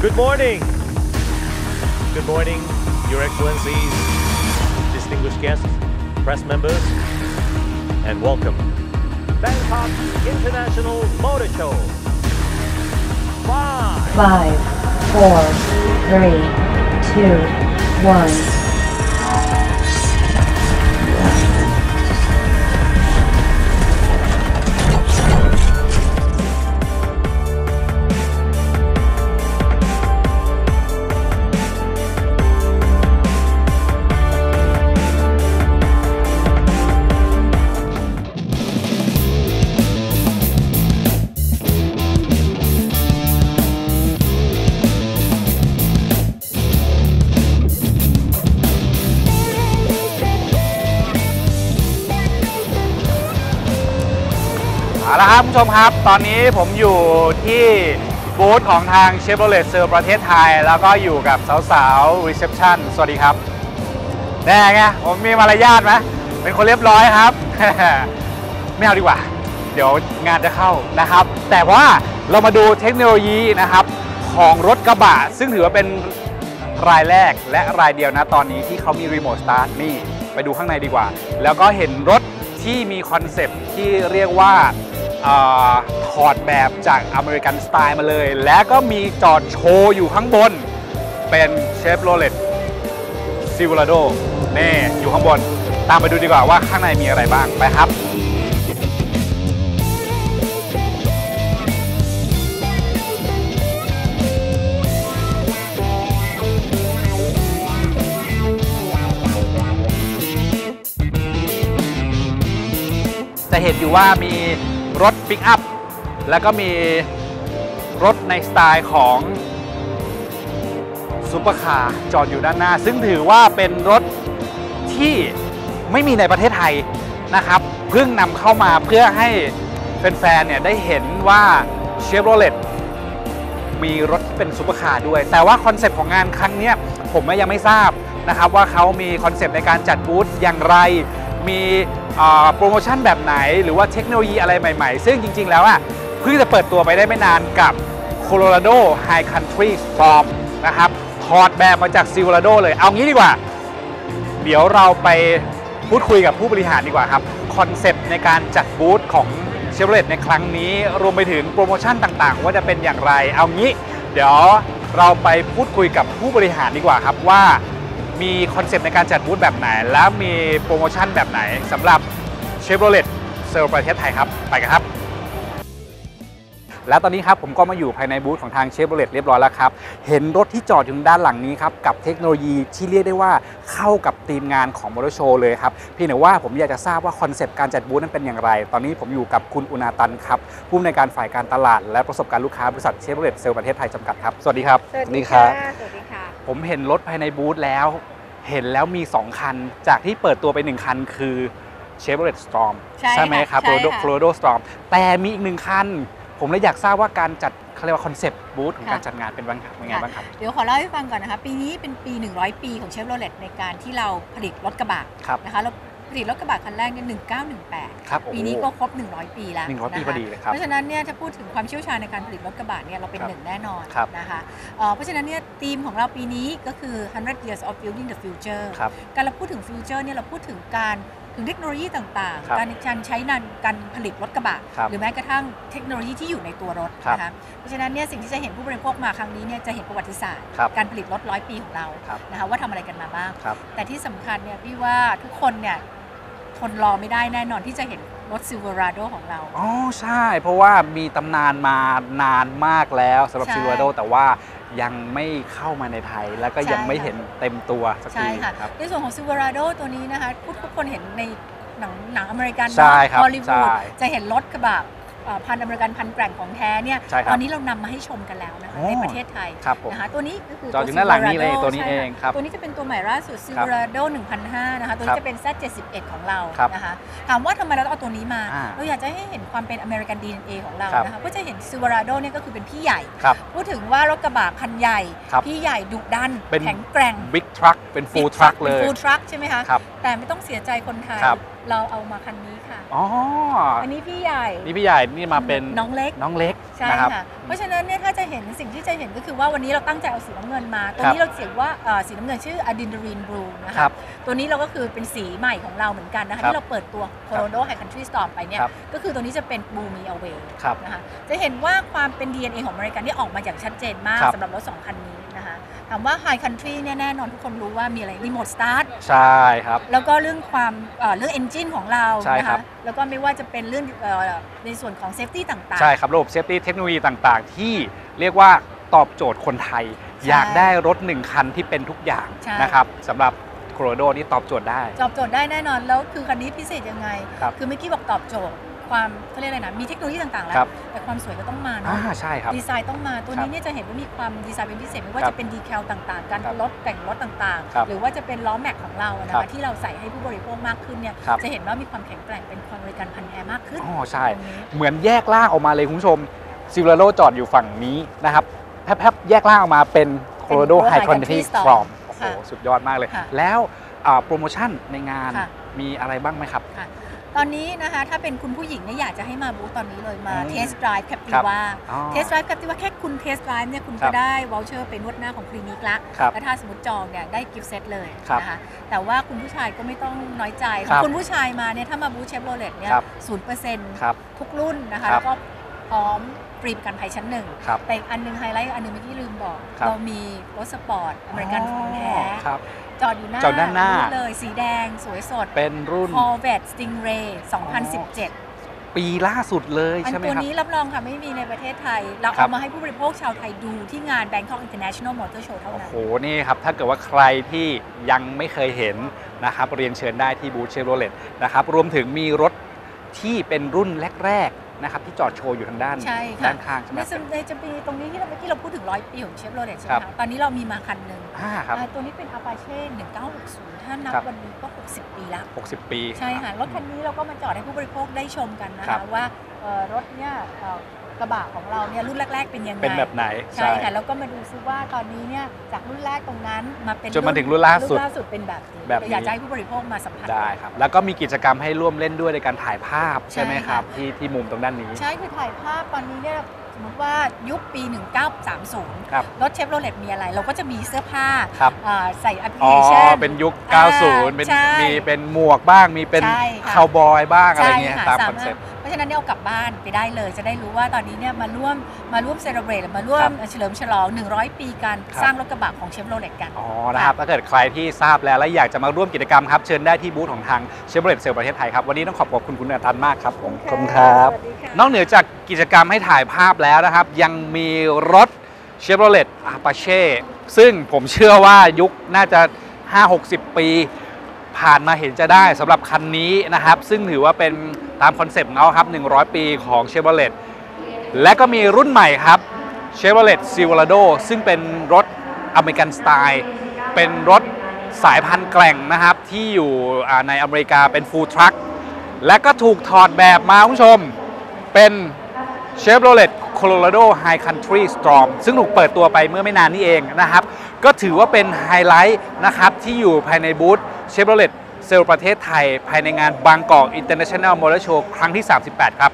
Good morning. Good morning, Your Excellencies, distinguished guests, press members, and welcome. Bangkok International Motor Show. Five, Five, four, three, two, one. ละครับคุณผู้ชมครับ ตอนนี้ผมอยู่ที่บูธของทางเชฟโรเลตเซอร์ประเทศไทย แล้วก็อยู่กับสาวๆรีเซพชันสวัสดีครับแน่ไงผมมีมารยาทไหมเป็นคนเรียบร้อยครับ ไม่เอาดีกว่า เดี๋ยวงานจะเข้านะครับ แต่ว่าเรามาดูเทคโนโลยีนะครับ ของรถกระบะ ซึ่งถือว่าเป็นรายแรกและรายเดียวนะตอนนี้ที่เขามีรีโมทสตาร์ทนี่ ไปดูข้างในดีกว่า แล้วก็เห็นรถที่มีคอนเซปต์ที่เรียกว่า ถอดแบบจากอเมริกันสไตล์มาเลย และก็มีจอดโชว์อยู่ข้างบน เป็นเชฟโรเลตซิว r าโดนี่อยู่ข้างบน ตามไปดูดีกว่าว่าข้างในมีอะไรบ้าง ไปครับจะเห็นอยู่ว่ามี รถปิกอัพ แล้วก็มีรถในสไตล์ของซุปเปอร์คาร์จอดอยู่ด้านหน้า ซึ่งถือว่าเป็นรถที่ไม่มีในประเทศไทยนะครับเพิ่งนำเข้ามาเพื่อให้แฟนๆเนี่ยได้เห็นว่าเชฟโรเลตมีรถที่เป็นซุปเปอร์คาร์ด้วย แต่ว่าคอนเซปต์ของงานครั้งนี้ผมยังไม่ทราบนะครับว่าเขามีคอนเซปต์ในการจัดบูธอย่างไร มี โปรโมชั่นแบบไหน หรือว่าเทคโนโลยีอะไรใหม่ๆ ซึ่งจริง ๆ แล้วอะเพิ่งจะเปิดตัวไปได้ไม่นานกับ Colorado High Country Storm นะครับถอดแบบมาจาก Silverado เลยเอางี้ดีกว่า เดี๋ยวเราไปพูดคุยกับผู้บริหารดีกว่าครับคอนเซปต์ในการจัดบูธของเชฟโรเลตในครั้งนี้ รวมไปถึงโปรโมชั่นต่างๆ ว่าจะเป็นอย่างไร เอางี้ เดี๋ยวเราไปพูดคุยกับผู้บริหารดีกว่าครับว่า มีคอนเซปต์ในการจัดบูธแบบไหน และมีโปรโมชั่นแบบไหนสำหรับเชฟโรเลตเซอร์ประเทศไทยครับ ไปกันครับ แล้วตอนนี้ครับผมก็มาอยู่ภายในบูธของทางเชฟโรเลตเรียบร้อยแล้วครับ เห็นรถที่จอดอยู่ด้านหลังนี้ครับ กับเทคโนโลยีที่เรียกได้ว่าเข้ากับธีมงานของมอเตอร์โชว์เลยครับเพียงแต่ว่าผมอยากจะทราบว่าคอนเซปต์การจัดบูธนั้นเป็นอย่างไร ตอนนี้ผมอยู่กับคุณอุณาตันครับผู้อำนวยการฝ่ายการตลาด และประสบการณ์ลูกค้าบริษัทเชฟโรเลตเซลประเทศไทยจำกัดครับสวัสดีครับ สวัสดีค่ะ สวัสดีค่ะ ผมเห็นรถภายในบูธแล้ว เห็นแล้วมี 2 คัน จากที่เปิดตัวไป 1 คันคือ Chevrolet Storm ใช่ไหมครับค่ะใช่ Florado ค่ะ Florado Storm แต่มีอีกหนึ่งคัน ผมเลยอยากทราบว่าการจัดเขาเรียกว่าคอนเซปต์บูธของการค่ะ จัดงานเป็นบ้างครับเป็นไงบ้างครับ เดี๋ยวขอเล่าให้ฟังก่อนนะคะ ปีนี้เป็นปี 100 ปีของเชฟโรเลตในการที่เราผลิตรถกระบะครับ นะคะเรา ผลิตรถกระบะคันแรกเนี่ย1918 ครับโอ้โหปีนี้ก็ครบ 100 ปีแล้ว100 ปีนะคะพอดีเลยครับ เพราะฉะนั้นเนี่ยถ้าพูดถึงความเชี่ยวชาญในการผลิตรถกระบะเนี่ยเราเป็นครับหนึ่งแน่นอนครับนะคะเอ่อเพราะฉะนั้นเนี่ยธีมของเราปีนี้ก็คือ 100 years of building the future ครับการเราพูดถึงฟิวเจอร์เนี่ยเราพูดถึงการถึงเทคโนโลยีต่างครับๆการการใช้นานการผลิตรถกระบะครับหรือแม้กระทั่งเทคโนโลยีที่อยู่ในตัวรถครับนะคะเพราะฉะนั้นเนี่ยสิ่งที่จะเห็นผู้บริโภคมาครั้งนี้เนี่ยจะเห็นประวัติศาสตร์ครับการผลิตรถร้อยปีของเราครับนะคะว่าทำอะไรกันมาบ้างครับแต่ที่สำคัญเนี่ยพี่ว่าทุกคนเนี่ย ทนรอไม่ได้แน่นอนที่จะเห็นรถ Silverado ของเรา อ๋อ ใช่ เพราะว่ามีตำนานมานานมากแล้วสำหรับใช่ ซิลวาโดแต่ว่ายังไม่เข้ามาในไทย แล้วก็ใช่ยังไม่ค่ะเห็นเต็มตัวสักใช่ทีค่ะ ครับ ในส่วนของ Silverado ตัวนี้นะคะทุกทุกคนเห็นในหนังหนังอเมริกันใช่ครับฮอลลีวูดใช่ จะเห็นรถกระบะเอ่อ พันธุ์อเมริกันพันธุ์แกร่งของแท้เนี่ยใช่ครับตอนนี้เรานำมาให้ชมกันแล้วนะคะโอ้ในประเทศไทยครับผมนะคะตัวนี้ก็คือจอดอยู่ด้านหลังนี้เลย Silverado ตัวนี้ใช่เองครับตัวนี้จะเป็นตัวใหม่ล่าสุด Silverado 1,500นะคะตัวครันี้บจะเป็น Z71 ของเราครับนะคะถามว่าทำไมเราต้องเอาตัวนี้มา อ่าเราอยากจะให้เห็นความเป็นอเมริกัน DNA ของเราครับ นะคะก็จะเห็น Silverado เนี่ยก็คือเป็นพี่ใหญ่ ครับ พูดถึงว่ารถกระบะคันใหญ่ ครับพี่ใหญ่ดุดัน เป็น แข็งแกร่งบิ๊กทรัคเป็นฟูลทรัคเลย ฟูลทรัคใช่ไหมคะ ครับแต่ไม่ต้องเสียใจคนไทย ครับเราเอามาคันนี้ค่ะ อ๋ออันนี้พี่ใหญ่ นี่พี่ใหญ่นี่มาเป็นน้องเล็กน้องเล็กใช่นะครับค่ะเพราะฉะนั้นเนี่ยถ้าจะเห็นสิ่งที่จะเห็นก็คือว่าวันนี้เราตั้งใจเอาสีน้ำเงินมาตัวนี้เราเขียนว่าเอ่อสีน้ำเงินชื่อ Adrenaline Blue นะคคะรับตัวนี้เราก็คือเป็นสีใหม่ของเราเหมือนกันนะครับคะที่เราเปิดตัว Colorado High Country Storm ไปเนี่ยครับก็คือตัวนี้จะเป็น Blue Me Away ครับ นะคะจะเห็นว่าความเป็น DNA ของอเมริกันที่ออกมาอย่างชัดเจนมากครับสำหรับรถสองคันนี้ นะคะถามว่า High Country เนี่ยแน่นอนทุกคนรู้ว่ามีอะไร Remote Start ใช่ครับ แล้วก็เรื่องความเอ่อเรื่อง engine ของเราใช่นะครัคะบ แล้วก็ไม่ว่าจะเป็นเรื่องเอ่อในส่วนของ safety ต่างๆ ใช่ครับ ระบบเซฟตี้เทคโนโลยีต่างๆ ที่เรียกว่าตอบโจทย์คนไทย อยากได้รถหนึ่งคันที่เป็นทุกอย่างใช่ นะครับสำหรับโคโรโดนี่ตอบโจทย์ได้ ตอบโจทย์ได้แน่นอน แล้วคือคันนี้พิเศษยังไงครับคือเมื่อกี้บอกตอบโจทย์ ความเขาเรียกอะไรนะมีเทคโนโลยีต่างๆแล้ครัวบแต่ความสวยก็ต้องมาอ่าเนาะใช่ครับ ดีไซน์ต้องมาตัวครันี้บเนี่ยจะเห็นว่ามีความดีไซน์เป็นพิเศษไม่ว่าครับจะเป็นดีแคลต่างๆ การครับลดแต่งรถต่างครับๆ หรือว่าจะเป็นล้อแม็กของเราอะนะครัคะบที่เราใส่ให้ผู้บริโภคมากขึ้นเนี่ยครับ จะเห็นว่ามีความแข็งแกร่งเป็นความบริการพันแอร์มากขึ้นอ๋อใช่ ตรงนี้ เหมือนแยกล่างออกมาเลยคุณผู้ชมซิลโ r โ o จอดอยู่ฝั่งนี้นะครับแพบๆแยกล่างออกมาเป็นโคโรโด Colorado ไฮ High คอน Country ทรีส Storm ตรอมโอ้โห ค่ะสุดยอดมากเลย ค่ะแล้วอ่าโปรโมชั่นในงานค่ะ มีอะไรบ้างไหมครับ ค่ะ ตอนนี้นะคะถ้าเป็นคุณผู้หญิงเนี่ยอยากจะให้มาบูธตอนนี้เลยมาอืมเทสต์ไดรฟ์แคปติครับว่าอ๋อเทสต์ไดรฟ์แคปติว่าแค่คุณเทสต์ไดรฟ์เนี่ยคุณครัก็บได้วอลเชอร์ไปนวดหน้าของคลินิกละครับแล้วถ้าสมมติจองเนี่ยได้กิฟต์เซตเลยครับนะคะแต่ว่าคุณผู้ชายก็ไม่ต้องน้อยใจครับคุณผู้ชายมาเนี่ยถ้ามาบูธเชฟโรเลตเนี่ยครับศูนย์เปอร์เซ็นต์ครับทุกรุ่นนะคะครับแล้วก็พร้อม ฟรีประกันภัยชั้นหนึ่งครับแต่อีกอันหนึงไฮไลท์อันหนึงเมื่อกี้ลืมบอก ครับ เรามีรถสปอร์ตอเมริกันของแท้ครับ จอดอยู่หน้าจอดด้านหน้าบูธเลยสีแดงสวยสด เป็นรุ่น Corvette Stingray 2017 ปีล่าสุดเลยอันใช่ไหมตัวครับ นี้รับรองค่ะไม่มีในประเทศไทย เราครัเอาบ มาให้ผู้บริโภคชาวไทยดูที่งาน Bangkok International Motor Show เท่าโอ้นั้นโห นี่ครับ ถ้าเกิดว่าใครที่ยังไม่เคยเห็นนะครับ เรียนเชิญได้ที่บูธเชฟโรเลตนะครับ รวมถึงมีรถที่เป็นรุ่นแรกๆ นะครับที่จอดโชว์อยู่ทางด้านใช่ค่ะด้านข้างใช่ไหมในสมในจะมีตรงนี้ที่เราเมื่อกี้เราพูดถึงร้อยปีของเชฟโรเลตใช่ไหมครับคะตอนนี้เรามีมาคันหนึ่งอ่าครับอ่าตัวนี้เป็น Apache 1960 ถ้านับครับวันนี้ก็ 60 ปีแล้ว60 ปี ใช่ค่ะ รถคันนี้เราก็มาจอดให้ผู้บริโภคได้ชมกันนะครัคะบว่าเอ่อรถเนี่ยเอ่อ กระบะของเราเนี่ยรุ่นแรก ๆ เป็นยังไงเป็นแบบไหนใช่ค่ะแล้วก็มาดูซิว่าตอนนี้เนี่ยจากรุ่นแรกตรงนั้นมาเป็นจนมาถึงรุ่นล่าสุดรุ่นล่าสุดเป็นแบบนี้แบบนี้อยากจะให้ผู้บริโภคมาสัมผัสได้ครับ แล้วก็มีกิจกรรมให้ร่วมเล่นด้วยในการถ่ายภาพใช่ใช่ไหมครับค่ะที่ที่มุมตรงด้านนี้ ใช่คือถ่ายภาพตอนนี้เนี่ยสมมติว่ายุคปี 1930ครับรถเชฟโรเลตมีอะไร เราก็จะมีเสื้อผ้าครับอ่าใส่แอปพลิอ๋เคอชันเป็นยุคอ่า90 เป็นใช่มีเป็นหมวกบ้างมีเป็นใช่ค่ะคาวบอยบ้างอะไรใช่เงี้ยค่ะตามสาคอนมารเซ็ถปต์เพราะฉะนั้นเนี่ยเอากลับบ้านไปได้เลย จะได้รู้ว่าตอนนี้เนี่ยมาร่วมมาร่วมเซเลบรตมาร่วมเฉลิมฉลอง 100 ปีการครับสร้างรถกระบะของเชฟโรเลตกันอ๋อนะครับถ้าเกิดใครที่ทราบแล้วและอยากจะมาร่วมกิจกรรมครับ เชิญได้ที่บูธของทางเชฟโรเลตเซลประเทศไทยครับ วันนี้ต้องขอบคุณคุณอนันต์มากครับผมขอบคุณครับสวัสดีค่ะนอกเหนือจากกิจกรรมให้ถ่ายภาพแล้วนะครับ ยังมีรถ Chevrolet Apache ซึ่งผมเชื่อว่ายุคน่าจะ 5-60 ปี ผ่านมาเห็นจะได้สำหรับคันนี้นะครับ ซึ่งถือว่าเป็นตามคอนเซปต์ของเขาครับ 100 ปีของ Chevrolet และก็มีรุ่นใหม่ครับ Chevrolet Silverado ซึ่งเป็นรถอเมริกันสไตล์เป็นรถสายพันธุ์แกร่งนะครับ ที่อยู่ในอเมริกาเป็น Full Truck และก็ถูกถอดแบบมาคุณผู้ชม เป็น Chevrolet Colorado High Country Storm ซึ่งถูกเปิดตัวไปเมื่อไม่นานนี้เองนะครับ ก็ถือว่าเป็นไฮไลท์นะครับที่อยู่ภายในบูธ Chevrolet เซลประเทศไทย ภายในงานบางกอก International Motor Show ครั้งที่ 38 ครับ